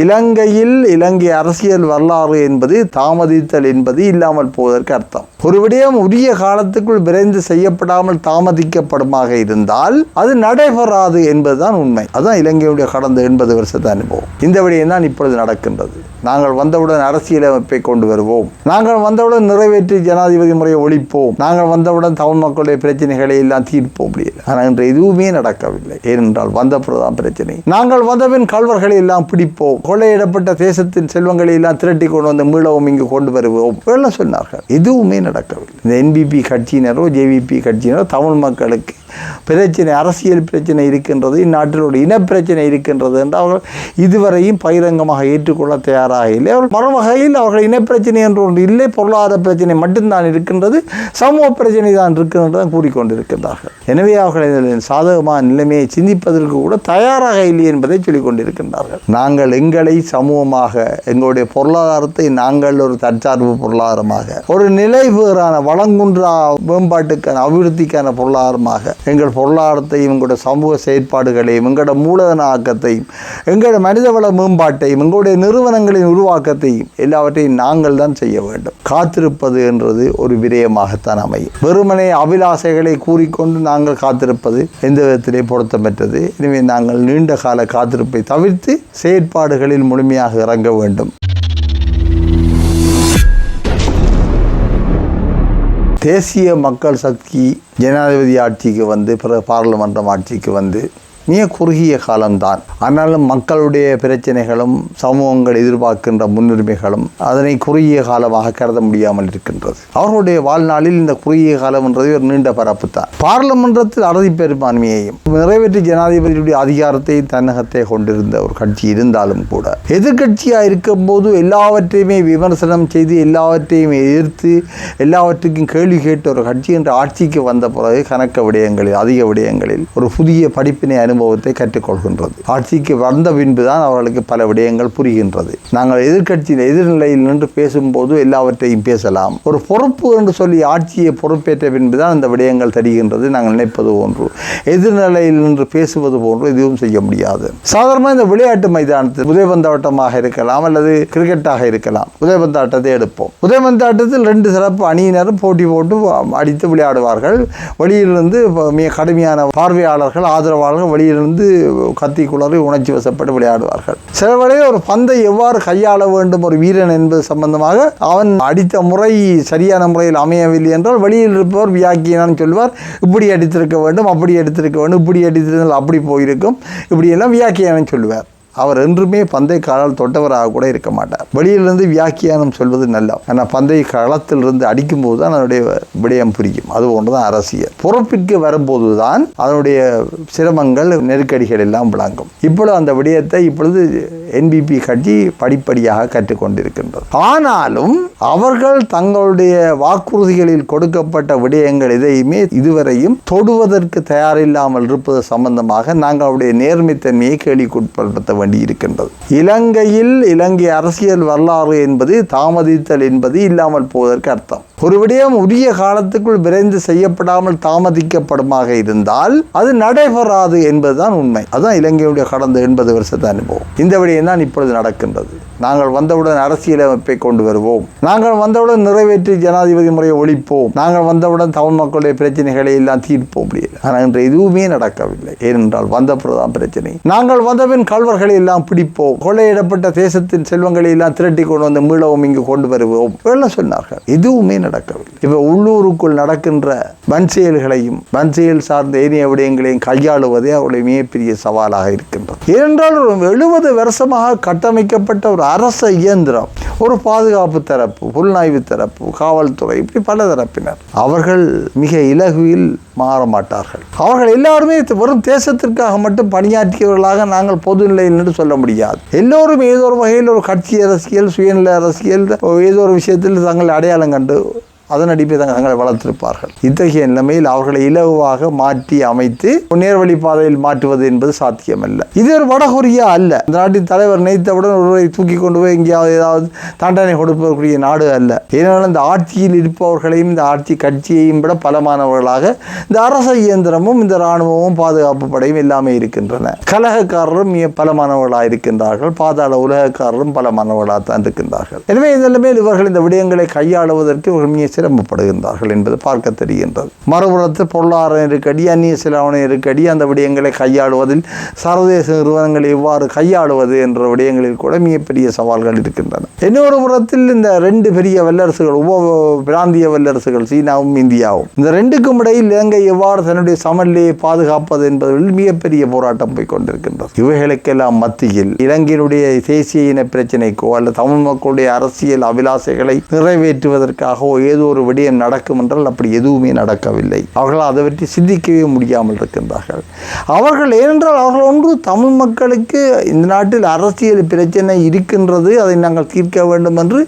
இலங்கையில் இலங்கை அரசியல் வரலாறு என்பது தாமதித்தல் என்பது இல்லாமல் போவதற்கு அர்த்தம். ஒரு விடயம் உரிய காலத்துக்குள் விரைந்து செய்யப்படாமல் தாமதிக்கப்படுமாக இருந்தால் அது நடைபெறாது என்பதுதான் உண்மை. அதுதான் இலங்கையுடைய கடந்த எண்பது வருஷத்து அனுபவம். இந்த விடயம் தான் இப்பொழுது நடக்கின்றது. நாங்கள் வந்தவுடன் அரசியலமைப்பை கொண்டு வருவோம். நாங்கள் வந்தவுடன் நிறைவேற்றி ஜனாதிபதி முறையை ஒழிப்போம். நாங்கள் வந்தவுடன் தமிழ் மக்களுடைய பிரச்சனைகளை எல்லாம் தீர்ப்போம் முடியல ஆனால் இன்று எதுவுமே நடக்கவில்லை. ஏனென்றால் வந்த பிறகுதான் பிரச்சனை. நாங்கள் வந்தபின் கல்வர்களை எல்லாம் பிடிப்போம். கொள்ளையிடப்பட்ட தேசத்தின் செல்வங்களை எல்லாம் திரட்டி கொண்டு வந்து மீளவும் இங்கு கொண்டு வருவோம். எல்லாம் சொன்னார்கள். எதுவுமே நடக்கவில்லை. இந்த என்பிபி கட்சியினரோ ஜேவிபி கட்சியினரோ தமிழ் மக்களுக்கு பிரச்சனை அரசியல் பிரச்சனை இருக்கின்றது இந்நாட்டில் ஒரு இனப்பிரச்சனை இருக்கின்றது என்று அவர்கள் இதுவரையும் பகிரங்கமாக ஏற்றுக்கொள்ள தயாராக இல்லை. அவர்கள் மறுவகையில் அவர்கள் இனப்பிரச்சனை என்று ஒன்று இல்லை பொருளாதார பிரச்சனை மட்டும்தான் இருக்கின்றது சமூக பிரச்சனை தான் இருக்கின்றது தான் கூறிக்கொண்டிருக்கின்றார்கள். எனவே அவர்கள் இதில் சாதகமான நிலைமையை சிந்திப்பதற்கு கூட தயாராக இல்லை என்பதை சொல்லிக் கொண்டிருக்கின்றார்கள் நாங்கள் எங்களை சமூகமாக எங்களுடைய பொருளாதாரத்தை நாங்கள் ஒரு தற்சார்பு பொருளாதாரமாக ஒரு நிலைபெறான வளங்குன்றா மேம்பாட்டுக்கான அபிவிருத்திக்கான பொருளாதாரமாக எங்கள் பொருளாதாரத்தையும் எங்களோட சமூக செயற்பாடுகளையும் எங்களோட மூலதன ஆக்கத்தையும் எங்களோட மனிதவள மேம்பாட்டையும் எங்களுடைய நிறுவனங்களின் உருவாக்கத்தையும் எல்லாவற்றையும் நாங்கள் தான் செய்ய வேண்டும். காத்திருப்பது என்றது ஒரு விரயமாகத்தான் அமையும். வெறுமனே அபிலாசைகளை கூறிக்கொண்டு நாங்கள் காத்திருப்பது எந்த விதத்திலே பொருத்தமற்றது. எனவே நாங்கள் நீண்ட கால காத்திருப்பை தவிர்த்து செயற்பாடுகளில் முழுமையாக இறங்க வேண்டும். தேசிய மக்கள் சக்தி ஜனாதிபதி ஆட்சிக்கு வந்து பிற பாராளுமன்றம் ஆட்சிக்கு வந்து மிக குறுகிய காலம்தான். ஆனாலும் மக்களுடைய பிரச்சனைகளும் சமூகங்கள் எதிர்பார்க்கின்ற முன்னுரிமைகளும் அதனை குறுகிய காலமாக கருத முடியாமல் இருக்கின்றது. அவர்களுடைய வாழ்நாளில் இந்த குறுகிய காலம் என்றது ஒரு நீண்ட பரப்பு தான் பாராளுமன்றத்தில் அறுதி பெரும்பான்மையையும் நிறைவேற்று ஜனாதிபதியுடைய அதிகாரத்தை தன்னகத்தை கொண்டிருந்த ஒரு கட்சி இருந்தாலும் கூட எதிர்கட்சியாக இருக்கும்போது எல்லாவற்றையுமே விமர்சனம் செய்து எல்லாவற்றையும் எதிர்த்து எல்லாவற்றுக்கும் கேள்வி கேட்ட ஒரு கட்சி என்ற ஆட்சிக்கு வந்த பிறகு கணக்க விடயங்களில் அதிக விடயங்களில் ஒரு புதிய படிப்பினை அனுபவத்தை கற்றுக்கொள்கின்றது. ஆட்சிக்கு வந்த பின்புதான் அவர்களுக்கு பல விடயங்கள் புரிகின்றது. நாங்கள் எதிர்கட்சியின் எதிர்நிலையில் நின்று பேசும்போது எல்லாவற்றையும் பேசலாம். ஒரு பொறுப்பு என்று சொல்லி ஆட்சியை பொறுப்பேற்ற பின்புதான் அந்த விடயங்கள் தெரிகின்றது நாங்கள் நினைப்பது போன்று. எதிர்நிலையில் நின்று பேசுவது போன்று எதுவும் செய்ய முடியாது. சாதாரணமாக இந்த விளையாட்டு மைதானத்தில் உதயபந்தாட்டமாக இருக்கலாம் அல்லது கிரிக்கெட்டாக இருக்கலாம். உதயபந்தாட்டத்தை எடுப்போம். உதயபந்தாட்டத்தில் ரெண்டு சிறப்பு அணியினரும் போட்டி போட்டு அடித்து விளையாடுவார்கள். வெளியிலிருந்து மிக கடுமையான பார்வையாளர்கள் ஆதரவாளர்கள் அடியிலிருந்து கத்தி குளறி உணர்ச்சி வசப்பட்டு விளையாடுவார்கள். சில வேளையில் ஒரு பந்தை எவ்வாறு கையாள வேண்டும் ஒரு வீரன் என்பது சம்பந்தமாக அவன் அடித்த முறை சரியான முறையில் அமையவில்லை என்றால் வெளியில் இருப்பவர் வியாக்கியனான்னு சொல்வார் இப்படி அடித்திருக்க வேண்டும் அப்படி அடித்திருக்க வேண்டும் இப்படி அடித்திருந்தால் அப்படி போயிருக்கும் இப்படியெல்லாம் வியாக்கியானம் சொல்லுவார் அவர் என்றுமே பந்தை காலால் தொட்டவராக கூட இருக்க மாட்டார். வெளியிலிருந்து வியாக்கியானம் சொல்வது நல்ல ஆனால் பந்தை களத்திலிருந்து அடிக்கும்போது தான் அதனுடைய விடயம் புரியும். அது ஒன்றுதான் அரசியல். பொறுப்பிற்கு வரும்போது தான் அதனுடைய சிரமங்கள் நெருக்கடிகள் எல்லாம் விளங்கும். இப்பொழுது அந்த விடயத்தை இப்பொழுது என்பிபி கட்சி படிப்படியாக கற்றுக்கொண்டிருக்கின்றது. ஆனாலும் அவர்கள் தங்களுடைய வாக்குறுதிகளில் கொடுக்கப்பட்ட விடயங்கள் எதையுமே இதுவரையும் தொடுவதற்கு தயாரில்லாமல் இருப்பது சம்பந்தமாக நாங்கள் அவருடைய நேர்மைத்தன்மையை கேள்விக்குட்படுத்த வேண்டி இருக்கின்றது இலங்கையில் இலங்கை அரசியல் வரலாறு என்பது தாமதித்தல் என்பது இல்லாமல் போவதற்கு அர்த்தம். ஒரு விடயம் உரிய காலத்துக்குள் விரைந்து செய்யப்படாமல் தாமதிக்கப்படுமாக இருந்தால் அது நடைபெறாது என்பதுதான் உண்மை. அதுதான் இலங்கையுடைய கடந்த எண்பது வருஷத்து அனுபவம். இந்த விடயம் தான் இப்பொழுது நடக்கின்றது. நாங்கள் வந்தவுடன் அரசியலமைப்பை கொண்டு வருவோம். நாங்கள் வந்தவுடன் நிறைவேற்றி ஜனாதிபதி முறையை ஒழிப்போம். நாங்கள் வந்தவுடன் தமிழ் மக்களுடைய பிரச்சனைகளை எல்லாம் தீர்ப்போம். முடியல ஆனால் இன்று எதுவுமே நடக்கவில்லை. ஏனென்றால் வந்த பிறகுதான் பிரச்சனை. நாங்கள் வந்தபின் கல்வர்களை எல்லாம் பிடிப்போம். கொள்ளையிடப்பட்ட தேசத்தின் செல்வங்களை எல்லாம் திரட்டி கொண்டு வந்து மீளவும் இங்கு கொண்டு வருவோம் எல்லாம் சொன்னார்கள். எதுவுமே நடக்கவில்லை. இப்போ உள்ளூருக்குள் நடக்கின்ற வன் செயல்களையும் வன் செயல் சார்ந்த ஏனைய விடயங்களையும் கையாளுவதே அவருடைய மிகப்பெரிய சவாலாக இருக்கின்றது. ஏனென்றால் எழுபது வருஷமாக கட்டமைக்கப்பட்ட ஒரு அரச இயந்திரம் ஒரு பாதுகாப்பு தரப்பு புலனாய்வு தரப்பு காவல்துறை இப்படி பல தரப்பினர். அவர்கள் மிக இலகுவில் மாற மாட்டார்கள். அவர்கள் எல்லாருமே வெறும் தேசத்திற்காக மட்டும் பணியாற்றியவர்களாக நாங்கள் பொது நிலையில் என்று சொல்ல முடியாது. எல்லோரும் ஏதோ ஒரு வகையில் ஒரு கட்சி அரசியல் சுயநிலை அரசியல் ஏதோ ஒரு விஷயத்தில் தங்கள் அடையாளம் கண்டு அதன் அடிப்படையில் தங்களை வளர்த்திருப்பார்கள். இத்தகைய நிலைமையில் அவர்களை இலகுவாக மாற்றி அமைத்து நேர்வழி பாதையில் மாற்றுவது என்பது சாத்தியமல்ல. இது ஒரு வடகொரியா அல்ல. இந்த நாட்டின் தலைவர் நினைத்தவுடன் ஒருவரை தூக்கி கொண்டு போய் எங்கேயாவது ஏதாவது தண்டனை கொடுப்பதற்குரிய நாடு அல்ல. ஏனென்றால் இந்த ஆட்சியில் இருப்பவர்களையும் இந்த ஆட்சி கட்சியையும் விட பலமானவர்களாக இந்த அரச இயந்திரமும் இந்த இராணுவமும் பாதுகாப்பு படையும் எல்லாமே இருக்கின்றன. கலகக்காரரும் மிக பலமானவர்களாக இருக்கின்றார்கள். பாதாள உலகக்காரரும் பலமானவர்களாக தான் இருக்கின்றார்கள். எனவே இந்த நிலைமையில் இவர்கள் இந்த விடயங்களை கையாளுவதற்கு இவர்கள் மிக சிரமப்படுகின்றார்கள் என்பது பார்க்க தெரிகின்றது. மறுபுறத்து பொருளாதார நெருக்கடி அந்நிய செலாவணி நெருக்கடி அந்த விடயங்களை கையாளுவதில் சர்வதேச நிறுவனங்களை எவ்வாறு கையாளுவது என்ற விடயங்களில் கூட மிகப்பெரிய சவால்கள் இருக்கின்றன. இன்னொரு புறத்தில் இந்த ரெண்டு பெரிய வல்லரசுகள் உப பிராந்திய வல்லரசுகள் சீனாவும் இந்தியாவும் இந்த ரெண்டுக்கும் இடையில் இலங்கை எவ்வாறு தன்னுடைய சமநிலையை பாதுகாப்பது என்பதில் மிகப்பெரிய போராட்டம் போய் கொண்டிருக்கின்றது. இவைகளுக்கெல்லாம் மத்தியில் இலங்கையினுடைய தேசிய இன பிரச்சினைக்கோ அல்லது தமிழ் மக்களுடைய அரசியல் அபிலாசைகளை நிறைவேற்றுவதற்காகவோ ஏதோ ஒரு விடயம் நடக்கும் என்றால் அப்படி எதுவுமே நடக்கவில்லை. அவர்கள் அதை பற்றி சிந்திக்கவே முடியாமல் இருக்கின்றார்கள். அவர்கள் ஏனென்றால் அவர்கள் ஒன்று தமிழ் மக்களுக்கு இந்த நாட்டில் அரசியல் பிரச்சனை இருக்கின்றது அதை நாங்கள் தீர்க்க வேண்டும் என்று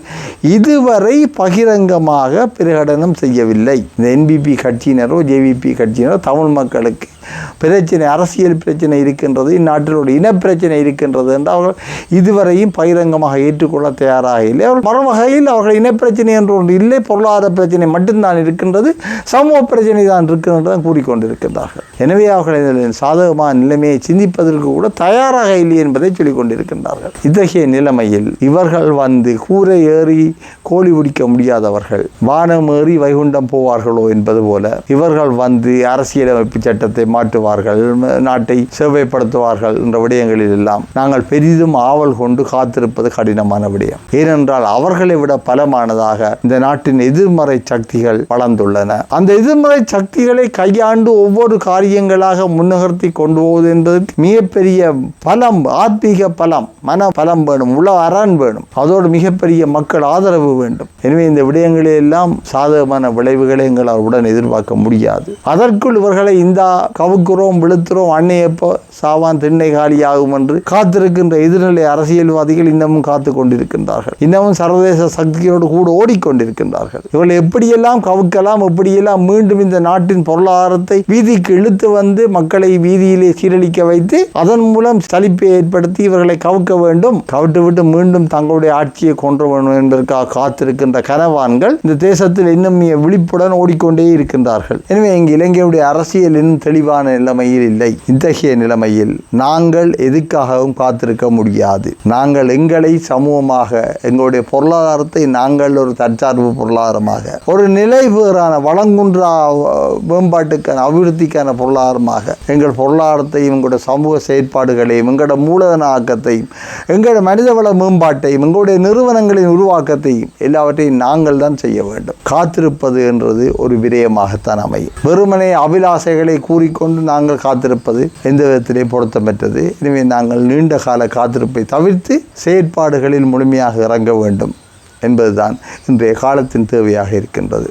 இதுவரை பகிரங்கமாக பிரகடனம் செய்யவில்லை. இந்த என்பிபி கட்சியினரோ ஜேவிபி கட்சியினரோ தமிழ் மக்களுக்கு பிரச்சனை அரசியல் பிரச்சனை இருக்கின்றது இந்நாட்டில் ஒரு இனப்பிரச்சனை இருக்கின்றது என்று அவர்கள் இதுவரையும் பகிரங்கமாக ஏற்றுக்கொள்ள தயாராக இல்லை அவர்கள் மறுவகையில் அவர்கள் இனப்பிரச்சனை என்று ஒன்று இல்லை பொருளாதார பிரச்சனை மட்டும்தான் இருக்கின்றது சமூக பிரச்சனை தான் இருக்கின்றது தான் கூறிக்கொண்டிருக்கின்றார்கள். எனவே அவர்கள் இதில் சாதகமான நிலைமையை சிந்திப்பதற்கு கூட தயாராக இல்லை என்பதை சொல்லிக் கொண்டிருக்கின்றார்கள் இத்தகைய நிலைமையில் இவர்கள் வந்து கூரை ஏறி கோழி பிடிக்க முடியாதவர்கள் வானம் ஏறி வைகுண்டம் போவார்களோ என்பது போல இவர்கள் வந்து அரசியலமைப்பு சட்டத்தை மாற்றுவார்கள் நாட்டை சேவைப்படுத்துவார்கள் என்ற விடயங்களில் எல்லாம் நாங்கள் பெரிதும் ஆவல் கொண்டு காத்திருப்பது கடினமான விடயம். ஏனென்றால் அவர்களை விட பலமானதாக இந்த நாட்டின் எதிர்மறை சக்திகள் வளர்ந்துள்ளன. அந்த எதிர்மறை சக்திகளை கையாண்டு ஒவ்வொரு காரியங்களாக முன்னகர்த்தி கொண்டு போவது என்பதற்கு மிகப்பெரிய பலம் ஆத்மீக பலம் மன பலம் வேணும் உள்ள அரண் வேணும். அதோடு மிகப்பெரிய மக்கள் ஆதரவு வேண்டும். எனவே இந்த விடயங்களை எல்லாம் சாதகமான விளைவுகளை எங்களால் உடன் எதிர்பார்க்க முடியாது. அதற்குள் இவர்களை இந்த கவுக்குறோம் விழுத்துறோம் அன்னை எப்போ சாவான் திண்ணை காலியாகும் என்று காத்திருக்கின்ற எதிர்நிலை அரசியல்வாதிகள் இன்னமும் காத்து கொண்டிருக்கின்றார்கள். இன்னமும் சர்வதேச சக்தியோடு கூட ஓடிக்கொண்டிருக்கின்றார்கள். இவர்கள் எப்படியெல்லாம் கவுக்கலாம் எப்படியெல்லாம் மீண்டும் இந்த நாட்டின் பொருளாதாரத்தை வீதிக்கு இழுத்து வந்து மக்களை வீதியிலே சீரழிக்க வைத்து அதன் மூலம் சலிப்பை ஏற்படுத்தி இவர்களை கவுக்க வேண்டும். கவிட்டு விட்டு மீண்டும் தங்களுடைய ஆட்சியை கொண்டு வேண்டும் என்பதற்காக காத்திருக்கின்ற கனவான்கள் இந்த தேசத்தில் இன்னும் விழிப்புடன் ஓடிக்கொண்டே இருக்கின்றார்கள். எனவே இங்கு இலங்கையுடைய அரசியல் இன்னும் தெளிவாக தெளிவான நிலைமையில் இல்லை. இத்தகைய நிலைமையில் நாங்கள் எதுக்காகவும் காத்திருக்க முடியாது. நாங்கள் எங்களை சமூகமாக எங்களுடைய பொருளாதாரத்தை நாங்கள் ஒரு தற்சார்பு பொருளாதாரமாக ஒரு நிலைபேறான வளங்குன்றா மேம்பாட்டுக்கான அபிவிருத்திக்கான பொருளாதாரமாக எங்கள் பொருளாதாரத்தையும் எங்களுடைய சமூக செயற்பாடுகளையும் எங்களோட மூலதன ஆக்கத்தையும் எங்களோட மனிதவள மேம்பாட்டையும் எங்களுடைய நிறுவனங்களின் உருவாக்கத்தையும் எல்லாவற்றையும் நாங்கள் தான் செய்ய வேண்டும். காத்திருப்பது என்றது ஒரு விரயமாகத்தான் அமையும். வெறுமனே அபிலாசைகளை கூறிக்கொண்டு நாங்கள் காத்திருப்பது எந்த விதத்திலே பொருத்தமற்றது. எனவே நாங்கள் நீண்ட கால காத்திருப்பை தவிர்த்து செயற்பாடுகளில் முழுமையாக இறங்க வேண்டும் என்பதுதான் இன்றைய காலத்தின் தேவையாக இருக்கின்றது.